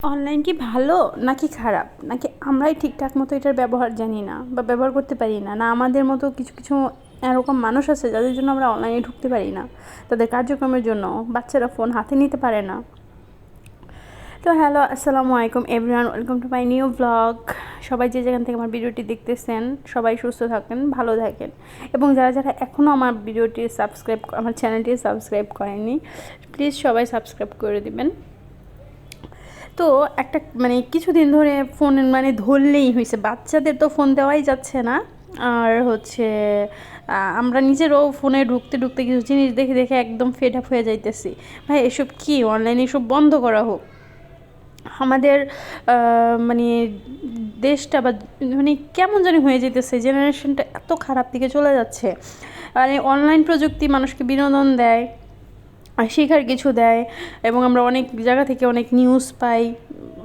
Online কি ভালো নাকি খারাপ? নাকি আমরাই ঠিকঠাক মতো এটার ব্যবহার জানি না বা ব্যবহার করতে পারি না? না আমাদের মতো কিছু কিছু এরকম মানুষ আছে যাদের জন্য আমরা অনলাইনে ঢুকতে পারি না। তাদের কার্যক্রমের জন্য বাচ্চারা ফোন হাতে নিতে পারে না। তো হ্যালো, আসসালামু আলাইকুম everyone, welcome to my new vlog. সবাই যে যেখান থেকে আমার ভিডিওটি দেখতেছেন, সবাই সুস্থ থাকেন, ভালো থাকেন। এবং যারা যারা এখনও আমার ভিডিওটি সাবস্ক্রাইব, আমার চ্যানেলটি সাবস্ক্রাইব করেনি প্লিজ সবাই সাবস্ক্রাইব করে দিবেন। তো একটা মানে কিছুদিন ধরে ফোন মানে ধরলেই হয়েছে বাচ্চাদের তো ফোন দেওয়াই যাচ্ছে না। আর হচ্ছে আমরা নিজেরও ফোনে ঢুকতে ঢুকতে কিছু জিনিস দেখে দেখে একদম ফেড আপ হয়ে যাইতেছি। ভাই, এসব কি? অনলাইনে এসব বন্ধ করা হোক। আমাদের মানে দেশটা বা মানে কেমন জানি হয়ে যেতেছে জেনারেশনটা এত খারাপ দিকে চলে যাচ্ছে। মানে অনলাইন প্রযুক্তি মানুষকে বিনোদন দেয়। শেখার কিছু দেয় এবং আমরা অনেক জায়গা থেকে অনেক নিউজ পাই,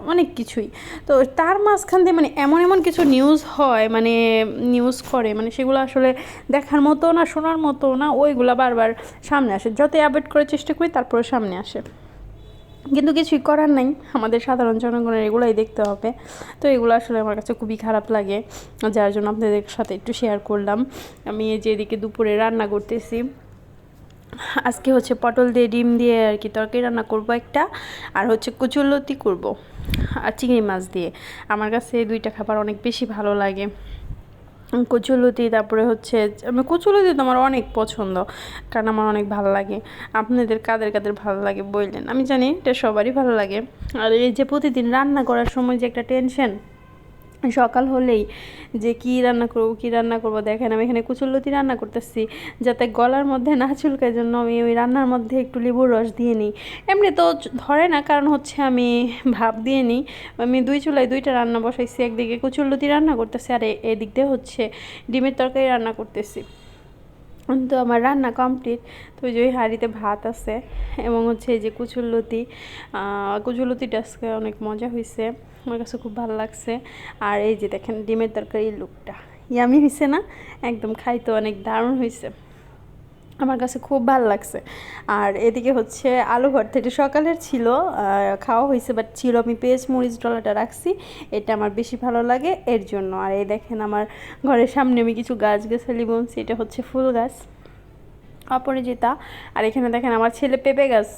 অনেক কিছুই। তো তার মাঝখান দিয়ে মানে এমন এমন কিছু নিউজ হয় মানে নিউজ করে মানে সেগুলো আসলে দেখার মতো না, শোনার মতো না, ওইগুলো বারবার সামনে আসে। যতই অ্যাভয়েড করার চেষ্টা করি তারপরে সামনে আসে। কিন্তু কিছুই করার নাই। আমাদের সাধারণ জনগণের এগুলোই দেখতে হবে। তো এগুলো আসলে আমার কাছে খুবই খারাপ লাগে। যার জন্য আপনাদের সাথে একটু শেয়ার করলাম। আমি এই যে এদিকে দুপুরে রান্না করতেছি। আজকে হচ্ছে পটল দিয়ে ডিম দিয়ে আর কি তরকারি রান্না করব একটা, আর হচ্ছে কচুরলতি করব, আর চিংড়ি মাছ দিয়ে। আমার কাছে এই দুইটা খাবার অনেক বেশি ভালো লাগে। কচুলতি তারপরে হচ্ছে আমি কচুলতি তো আমার অনেক পছন্দ, কারণ আমার অনেক ভালো লাগে। আপনাদের কাদের কাদের ভালো লাগে বললেন? আমি জানি এটা সবারই ভালো লাগে। আর এই যে প্রতিদিন রান্না করার সময় যে একটা টেনশন সকাল হলেই যে কি রান্না করব, কি রান্না করব, দেখেন আমি এখানে কুচুল্লতি রান্না করতেছি, যাতে গলার মধ্যে না চুলকায় জন্য আমি ওই রান্নার মধ্যে একটু লেবুর রস দিয়ে নিই। এমনি তো ধরে না, কারণ হচ্ছে আমি ভাব দিয়ে নিই। আমি দুই চুলায় দুইটা রান্না বসাইছি, একদিকে কুচুল্লতি রান্না করতেছি, আর এদিক দিয়ে হচ্ছে ডিমের তরকারি রান্না করতেছি। তো আমার রান্না কমপ্লিট। তো ওই যে ওই হাঁড়িতে ভাত আছে এবং হচ্ছে এই যে কুচুরলতি কুচুরলতিটা আজকে অনেক মজা হয়েছে আমার কাছে খুব ভালো লাগছে। আর এই যে দেখেন, ডিমের তরকারি লুকটা। ইয়ামি হয়েছে না? একদম খাইতে অনেক দারুণ হয়েছে আমার কাছে খুব ভালো লাগছে। আর এদিকে হচ্ছে আলু ভর্তা, এটা সকালের ছিল খাওয়া হয়েছে বাট ছিল আমি পেঁয়াজ, মরিচ ডলাটা রাখছি, এটা আমার বেশি ভালো লাগে এর জন্য। আর এই দেখেন আমার ঘরের সামনে আমি কিছু গাছ গাছালি বলছি এটা হচ্ছে ফুল গাছ অপরাজিতা আর এখানে দেখেন আমার ছেলে পেঁপে গাছ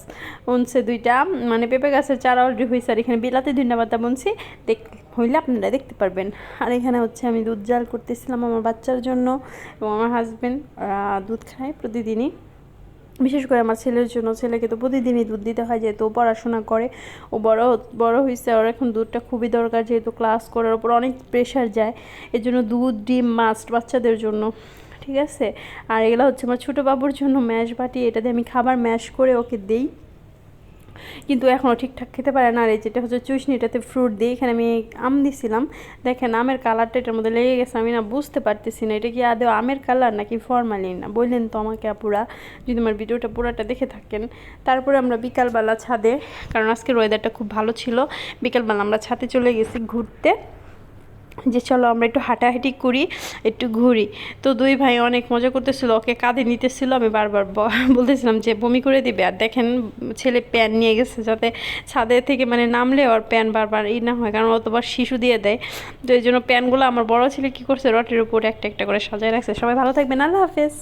বুনছে দুইটা মানে পেঁপে গাছের চারা অলরেডি হয়েছে, আর এখানে বিলাতে পাতা বুনছি, দেখ হইলে আপনারা দেখতে পারবেন। আর এখানে হচ্ছে আমি দুধ জাল করতেছিলাম আমার বাচ্চার জন্য এবং আমার হাজব্যান্ড দুধ খায় প্রতিদিনই। বিশেষ করে আমার ছেলের জন্য। ছেলেকে তো প্রতিদিনই দুধ দিতে হয় যেহেতু ও পড়াশোনা করে। ও বড় বড় হয়েছে ওর এখন দুধটা খুবই দরকার যেহেতু ক্লাস করার ওপর অনেক প্রেশার যায়। এর জন্য দুধ, ডিম মাস্ট বাচ্চাদের জন্য। ঠিক আছে? আর এগুলো হচ্ছে আমার ছোটো বাবুর জন্য ম্যাশ বাটি। এটা দিয়ে আমি খাবার ম্যাশ করে ওকে দিই। কিন্তু এখনও ঠিকঠাক খেতে পারে না। আর এই যেটা হচ্ছে চুষনি, এটাতে ফ্রুট দিয়ে এখানে আমি আম দিছিলাম। দেখেন, আমের কালারটা এটার মধ্যে লেগে গেছে, আমি না বুঝতে পারতেছি না, এটা কি আদৌ আমের কালার নাকি ফরমালিন না, বললেন তো আমাকে আপুরা, যদি আমার ভিডিওটা পুরাটা দেখে থাকেন। তারপরে আমরা বিকালবেলা ছাদে, কারণ আজকের ওয়েদারটা খুব ভালো ছিল, বিকালবেলা আমরা ছাদে চলে গেছি ঘুরতে। যে চলো আমরা একটু হাঁটাহাঁটি করি, একটু ঘুরি। তো দুই ভাই অনেক মজা করতেছিল, ওকে কাঁধে নিতেছিল, আমি বারবার বলতেছিলাম যে, বমি করে দিবে। আর দেখেন, ছেলে প্যান নিয়ে গেছে যাতে ছাদে থেকে মানে নামলে ওর প্যান বারবার ই না হয়, কারণ অতবার শিশু দিয়ে দেয়। তো এই জন্য প্যানগুলো আমার বড় ছেলে কী করছে, রটের উপরে একটা একটা করে সাজায় রাখছে। সবাই ভালো থাকবেন, আল্লাহ হাফেজ।